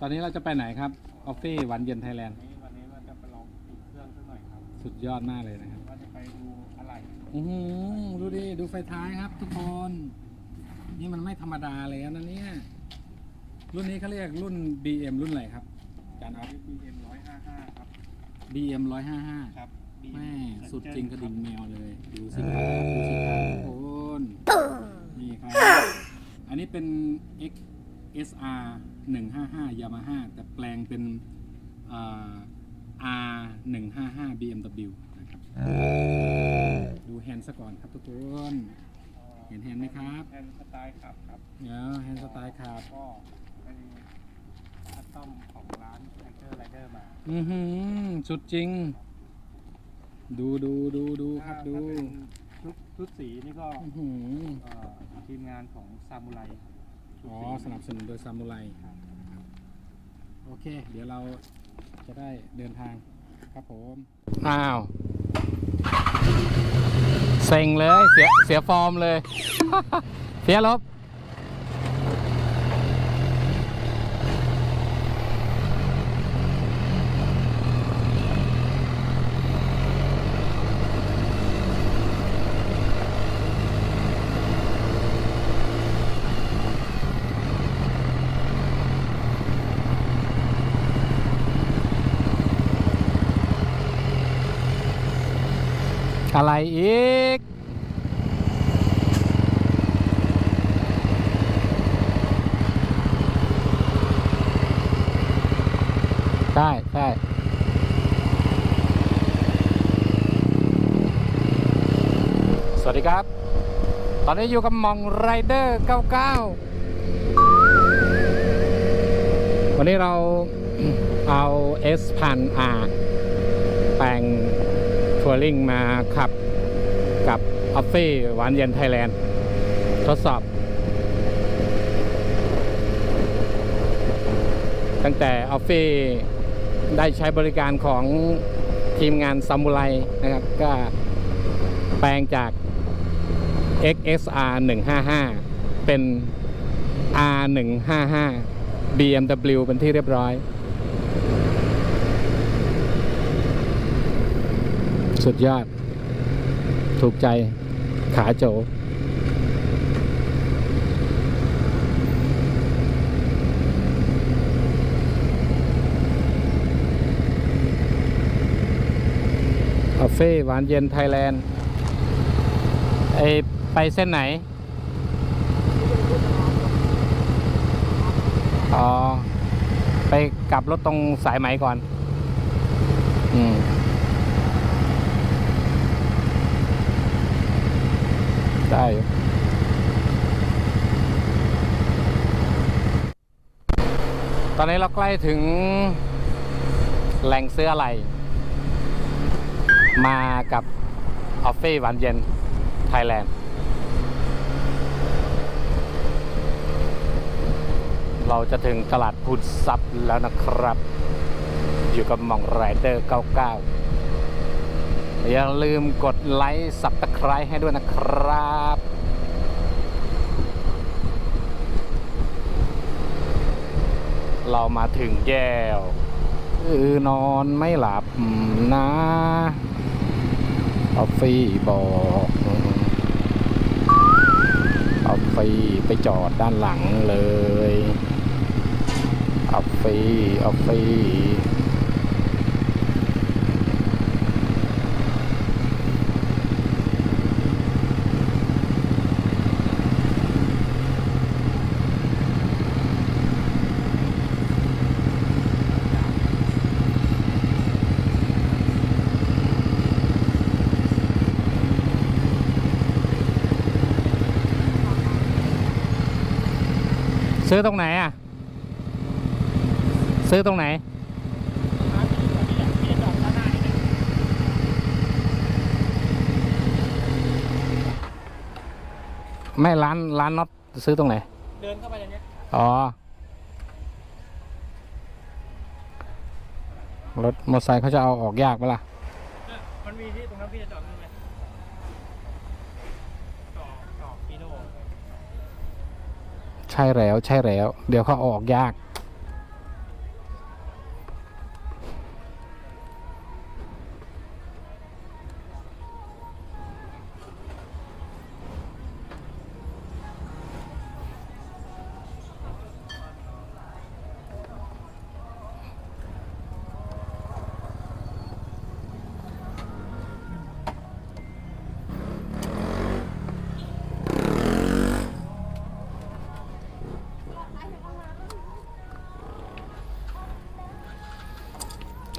ตอนนี้เราจะไปไหนครับ ออฟฟี่หวานเย็นไทยแลนด์ สุดยอดมากเลยนะครับว่าจะไปดูอะไรอือหือดูดิ ดูไฟท้ายครับทุกคน นี่มันไม่ธรรมดาเลยนะเนี่ยรุ่นนี้เขาเรียกรุ่น BM รุ่นอะไรครับจานออฟบีเอ็มร้อยห้าห้าครับ BM 155 ครับ BM แม่สุดจริงกระดิ่งแมวเลย ดูสิครับดูสิครับทุกคนนี่ครับ อันนี้เป็น XSR 155 Yamaha แต่แปลงเป็นอ่า R 155 BMW นะครับดูแฮนด์ซะก่อนครับทุกคนเห็นแฮนด์ไหมครับแอนสไตล์ขับครับเดี๋ยวแฮนด์สไตล์ครับก็เป็นคัสตอมของร้านไทเกอร์ไรเดอร์มาอือหือสุดจริง ดูดูดูดูครับดูถ้าเป็นชุดชุดสีนี่ก็อื้อหือเอ่อทีมงานของซามูไรชุดอ๋อสีสนับสนุนโดยซามูไรครับโอเค เดี๋ยวเรา จะได้เดินทางครับผมอ้าวเซ็งเลยเสียเสียฟอร์มเลย เสียลบ อะไรอีก ใช่ใช่สวัสดีครับ ตอนนี้อยู่กับมองไรเดอร์99 วันนี้เราเอา S พัน R แปลง ทัวริงมาขับกับออฟฟี่หวานเย็นไทยแลนด์ ทดสอบ ตั้งแต่ออฟฟี่ได้ใช้บริการของทีมงานซามูไรนะครับ ก็แปลงจาก XSR 155 เป็น R 155 BMW เป็นที่เรียบร้อย สุดยอด ถูกใจขาโจคาเฟ่หวานเย็นไทยแลนด์ไอไปเส้นไหน อ๋อ ไปกลับรถตรงสายไหมก่อน อืม ได้ตอนนี้เราใกล้ถึงแหล่งเสื้ออะไร มากับออฟฟี่หวานเย็น ไทยแลนด์ เราจะถึงตลาดพุทธซับแล้วนะครับ อยู่กับมองไรเดอร์ 99 อย่าลืมกดไลค์สับตะไคร้ให้ด้วยนะครับเรามาถึงแย่วเออนอนไม่หลับนะออฟฟี่บอกออฟฟี่ไปจอดด้านหลังเลยออฟฟี่ออฟฟี่ ซื้อตรงไหนอะ ซื้อตรงไหน ไม่ร้านร้านน็อตซื้อตรงไหน เดินเข้าไปอย่างเงี้ย อ๋อ รถมอเตอร์ไซค์เขาจะเอาออกยากไหมล่ะ มันมีที่ตรงนั้นพี่จะจอดได้ไหมจอดจอดฟีโน ใช่แล้วใช่แล้ว เดี๋ยวเขาออกยาก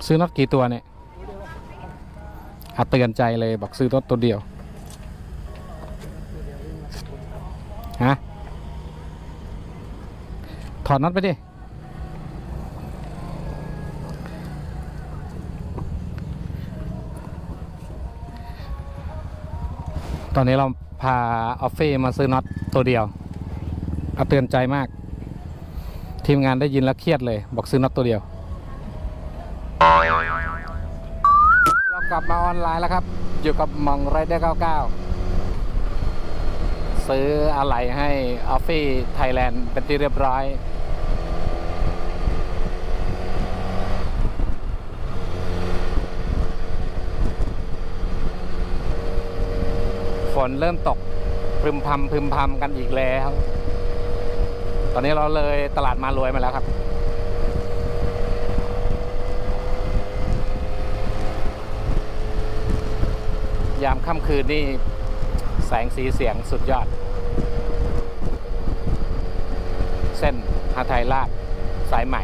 ซื้อน็อตกี่ตัวเนี่ยอาเตือนใจเลยบอกซื้อน็อตตัวเดียวฮะถอดน็อตไปดิตอนนี้เราพาออฟฟี่มาซื้อน็อตตัวเดียวอาเตือนใจมาก ทีมงานได้ยินแล้วเครียดเลย บอกซื้อน็อตตัวเดียว กลับมาออนไลน์แล้วครับ อยู่กับมองไรเดอร์99 ซื้ออะไหล่ให้ออฟฟี่ไทยแลนด์เป็นที่เรียบร้อย ฝนเริ่มตกพึมพำพึมพำกันอีกแล้ว ตอนนี้เราเลยตลาดมารวยมาแล้วครับ ยามค่ำคืนนี่แสงสีเสียงสุดยอด เส้นฮาไทยลาดสายใหม่